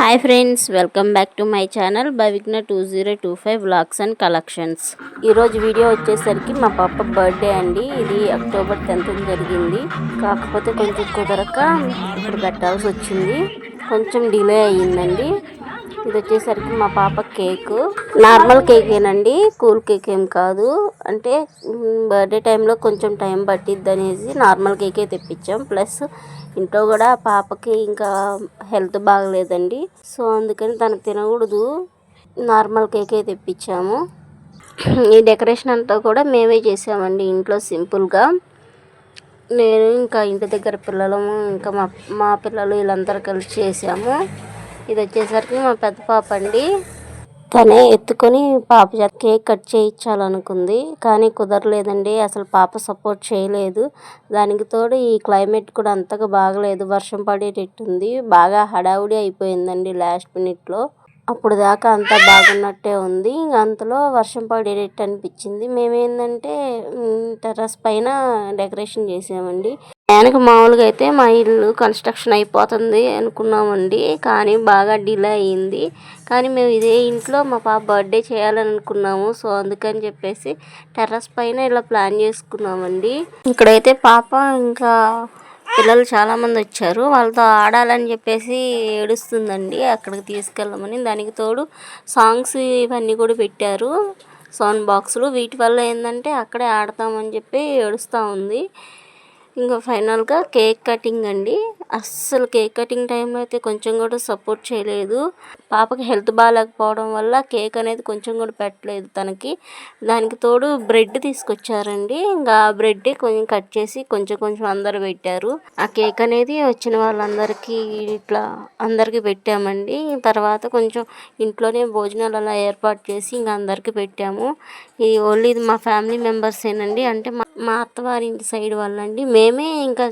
Hi friends welcome back to my channel Bhavighna two zero two five vlogs and collections. ఈరోజు video వచ్చేసరికి మా పాప birthday అండి. ఇది అక్టోబర్ టెన్త్ జరిగింది. కాకపోతే కొంచెం కుదరక ఇప్పుడు పెట్టాల్సి వచ్చింది. కొంచెం డిలే అయ్యిందండి. ఇది వచ్చేసరికి మా పాప కేక్. నార్మల్ కేకేనండి కూల్ కేక్ ఏం కాదు. అంటే బర్త్డే టైంలో కొంచెం టైం పట్టిద్ది అనేసి నార్మల్ కేకే తెప్పించాం. ప్లస్ ఇంట్లో కూడా పాపకి ఇంకా హెల్త్ బాగలేదండి. సో అందుకని తను తినకూడదు. నార్మల్ కేకే తెప్పించాము. ఈ డెకరేషన్ అంతా కూడా మేమే చేసామండి ఇంట్లో సింపుల్గా. నేను ఇంకా ఇంటి దగ్గర పిల్లలము ఇంకా మా మా పిల్లలు వీళ్ళందరూ కలిసి చేసాము. ఇది వచ్చేసరికి మా పెద్ద పాప అండి. తనే ఎత్తుకొని పాప చేత కేక్ కట్ చేయించాలనుకుంది. కానీ కుదరలేదండి. అసలు పాప సపోర్ట్ చేయలేదు. దానికి తోడు ఈ క్లైమేట్ కూడా అంతగా బాగలేదు. వర్షం పడేటట్టుంది. బాగా హడావుడి అయిపోయిందండి లాస్ట్ మినిట్లో. అప్పుడు దాకా అంతా బాగున్నట్టే ఉంది. అంతలో వర్షం పడేటట్టు అనిపించింది. మేమేందంటే టెర్రస్ పైన డెకరేషన్ చేసామండి. వెనక మామూలుగా అయితే మా ఇల్లు కన్స్ట్రక్షన్ అయిపోతుంది అనుకున్నామండి కానీ బాగా డిలే అయ్యింది. కానీ మేము ఇదే ఇంట్లో మా పాప బర్త్డే చేయాలని అనుకున్నాము సో అందుకని చెప్పేసి టెర్రస్ పైన ఇలా ప్లాన్ చేసుకున్నామండి. ఇక్కడైతే పాప ఇంకా పిల్లలు చాలామంది వచ్చారు వాళ్ళతో ఆడాలని చెప్పేసి ఏడుస్తుందండి అక్కడికి తీసుకెళ్ళమని. దానికి తోడు సాంగ్స్ ఇవన్నీ కూడా పెట్టారు సౌండ్ బాక్సులు వీటి వల్ల ఏంటంటే అక్కడే ఆడతామని చెప్పి ఏడుస్తూ ఉంది. ఇంకా ఫైనల్గా కేక్ కటింగ్ అండి. అస్సలు కేక్ కటింగ్ టైంలో అయితే కొంచెం కూడా సపోర్ట్ చేయలేదు. పాపకి హెల్త్ బాగాలేకపోవడం వల్ల కేక్ అనేది కొంచెం కూడా పెట్టలేదు తనకి. దానికి తోడు బ్రెడ్ తీసుకొచ్చారండి. ఇంకా ఆ బ్రెడ్ కొంచెం కట్ చేసి కొంచెం కొంచెం అందరు పెట్టారు. ఆ కేక్ అనేది వచ్చిన వాళ్ళందరికీ ఇట్లా అందరికీ పెట్టామండి. తర్వాత కొంచెం ఇంట్లోనే భోజనాలు అలా ఏర్పాటు చేసి ఇంకా అందరికీ పెట్టాము. ఇది ఓన్లీ ఇది మా ఫ్యామిలీ మెంబర్సేనండి. అంటే మా మా అత్తవారింటి సైడ్ వాళ్ళండి. మేమే ఇంకా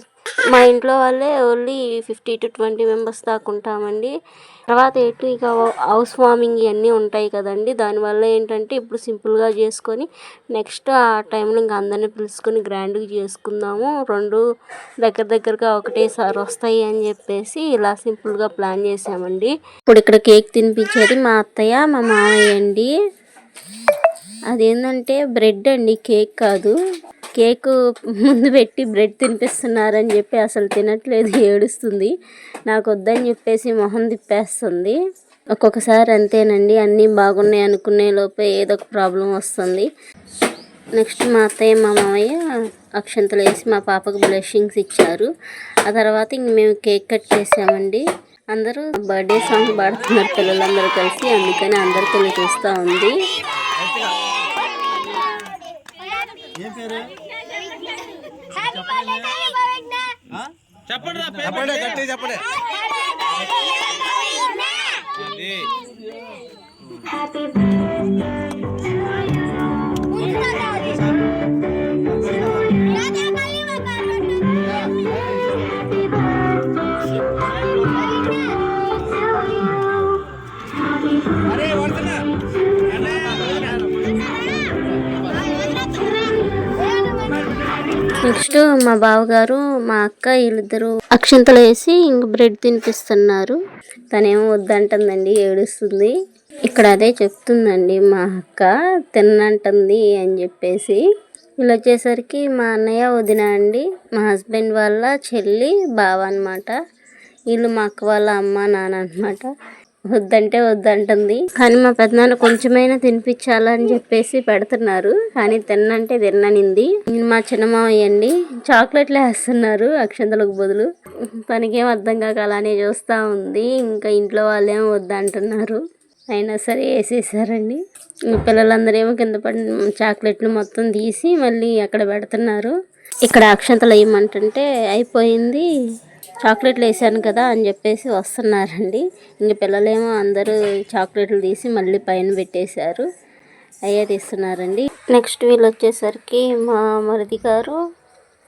మా ఇంట్లో వాళ్ళే only fifty to twenty members దాకా ఉంటామండి. తర్వాత ఎటు ఇక హౌస్ వార్మింగ్ ఇవన్నీ ఉంటాయి కదండి. దానివల్ల ఏంటంటే ఇప్పుడు సింపుల్గా చేసుకొని నెక్స్ట్ ఆ టైంలో ఇంకా అందరిని పిలుచుకొని గ్రాండ్గా చేసుకుందాము. రెండు దగ్గర దగ్గరగా ఒకటేసారి వస్తాయి అని చెప్పేసి ఇలా సింపుల్గా ప్లాన్ చేసామండి. ఇప్పుడు ఇక్కడ కేక్ తినిపించేది మా అత్తయ్య మా మామయ్య అండి. అదేంటంటే బ్రెడ్ అండి కేక్ కాదు. కేక్ ముందు పెట్టి బ్రెడ్ తినిపిస్తున్నారని చెప్పి అసలు తినట్లేదు ఏడుస్తుంది. నాకు వద్దని చెప్పేసి మొహం తిప్పేస్తుంది. ఒక్కొక్కసారి అంతేనండి అన్నీ బాగున్నాయి అనుకునే లోపే ఏదో ఒక ప్రాబ్లం వస్తుంది. నెక్స్ట్ మా అత్తయ్య మా మామయ్య అక్షంతలు వేసి మా పాపకు బ్లెషింగ్స్ ఇచ్చారు. ఆ తర్వాత ఇంక మేము కేక్ కట్ చేసామండి. అందరూ బర్త్డే సాంగ్ పాడుతున్నారు పిల్లలందరూ కలిసి అందుకని అందరికీ చూస్తూ ఉంది. చెప్పండి చెప్పండి గట్టి చెప్పండి. అరే నెక్స్ట్ మా బావగారు మా అక్క వీళ్ళిద్దరు అక్షంతలు వేసి ఇంక బ్రెడ్ తినిపిస్తున్నారు. తనేమో వద్దంటుందండి ఏడుస్తుంది. ఇక్కడ అదే చెప్తుందండి మా అక్క తిన్నంటుంది అని చెప్పేసి. వీళ్ళు వచ్చేసరికి మా అన్నయ్య వదిన అండి మా హస్బెండ్ వాళ్ళ చెల్లి బావ అనమాట వీళ్ళు మా అక్క వాళ్ళ అమ్మ నాన్న అనమాట వద్దంటే వద్దంటుంది. కానీ మా పెద్దనాన్న కొంచెమైనా తినిపించాలని చెప్పేసి పెడుతున్నారు. కానీ తిన్నంటే తిన్ననింది. మా చిన్నమావయ్య అండి చాక్లెట్లు వేస్తున్నారు అక్షంతలకు బదులు. తనకేం అర్థం కాక అలానే చూస్తూ ఉంది. ఇంకా ఇంట్లో వాళ్ళేమో వద్దంటున్నారు. అయినా సరే వేసేసారండి. పిల్లలందరూ ఏమో కింద పడి చాక్లెట్లు మొత్తం తీసి మళ్ళీ అక్కడ పెడుతున్నారు. ఇక్కడ అక్షంతలు వేయమంటుంటే అయిపోయింది. చాక్లెట్లు వేసాను కదా అని చెప్పేసి వస్తున్నారండి. ఇంక పిల్లలేమో అందరూ చాక్లెట్లు తీసి మళ్ళీ పైన పెట్టేశారు. అయ్యే తీస్తున్నారండి. నెక్స్ట్ వీళ్ళు వచ్చేసరికి మా మరిది గారు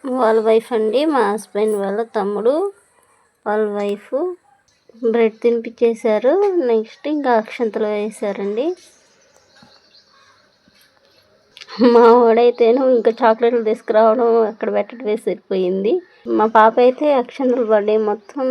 వాళ్ళ వైఫ్ అండి మా హస్బెండ్ వాళ్ళ తమ్ముడు వాళ్ళ వైఫ్. బ్రెడ్ తినిపించేశారు. నెక్స్ట్ ఇంకా అక్షంతలు వేసారండి మా వాడైతేను ఇంకా చాక్లెట్లు తీసుకురావడం అక్కడ పెట్టడమే సరిపోయింది. మా పాప అయితే అక్షంతలు బర్త్డే మొత్తం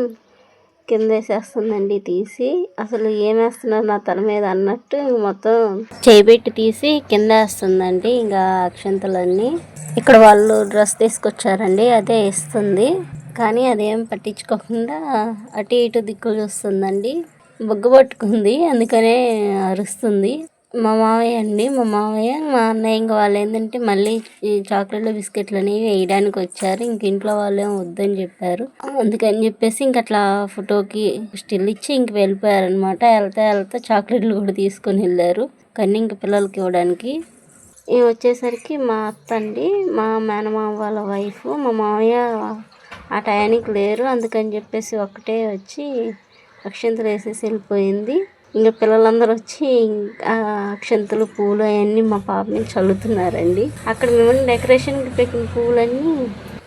కింద వేసేస్తుందండి తీసి. అసలు ఏమేస్తున్నారు నా తల మీద అన్నట్టు మొత్తం చేయిబెట్టి తీసి కింద వేస్తుందండి ఇంకా అక్షంతలన్నీ. ఇక్కడ వాళ్ళు డ్రెస్ తీసుకొచ్చారండి అదే ఇస్తుంది కానీ అదేం పట్టించుకోకుండా అటు ఇటు దిక్కులు చూస్తుందండి. బొగ్గు పట్టుకుంది అందుకనే అరుస్తుంది. మా మావయ్య అండి. మా మావయ్య మా అన్నయ్య ఇంకా వాళ్ళు ఏంటంటే మళ్ళీ ఈ చాక్లెట్లు బిస్కెట్లు అనేవి వేయడానికి వచ్చారు. ఇంక ఇంట్లో వాళ్ళు ఏం వద్దని చెప్పారు. అందుకని చెప్పేసి ఇంక అట్లా ఫోటోకి స్టిల్ ఇచ్చి ఇంక వెళ్ళిపోయారనమాట వెళ్తే వెళ్తా వెళ్తా చాక్లెట్లు కూడా తీసుకొని వెళ్ళారు. కానీ ఇంక పిల్లలకి ఇవ్వడానికి. ఇవి వచ్చేసరికి మా అత్త అండి మా మేనమామ వాళ్ళ వైఫ్ మా మామయ్య ఆ టయానికి లేరు. అందుకని చెప్పేసి ఒక్కటే వచ్చి అక్షంతలు వేసేసి వెళ్ళిపోయింది. ఇంకా పిల్లలందరూ వచ్చి ఆ అక్షంతలు పూలు అవన్నీ మా పాప చల్లుతున్నారండి. అక్కడ మేము డెకరేషన్కి పెట్టిన పూలన్నీ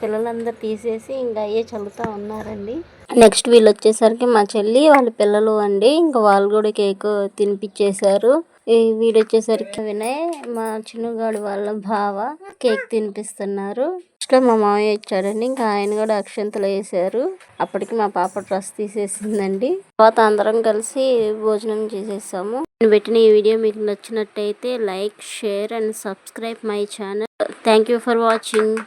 పిల్లలందరూ తీసేసి ఇంకా అయ్యే చల్లుతూ ఉన్నారండి. నెక్స్ట్ వీళ్ళు వచ్చేసరికి మా చెల్లి వాళ్ళ పిల్లలు అండి. ఇంకా వాళ్ళు కూడా కేక్ తినిపించేశారు ఈ వీడు వచ్చేసరికి వినయ్ మా చిన్నగాడు వాళ్ళ బావ కేక్ తినిపిస్తున్నారు. నెక్స్ట్ మా మామయ్య వచ్చాడండి ఇంకా ఆయన కూడా అక్షంతలు వేసారు అప్పటికి మా పాప డ్రెస్ తీసేసిందండి. తర్వాత అందరం కలిసి భోజనం చేసేసాము. నేను పెట్టిన ఈ వీడియో మీకు నచ్చినట్టయితే like share and subscribe my channel. Thank you for watching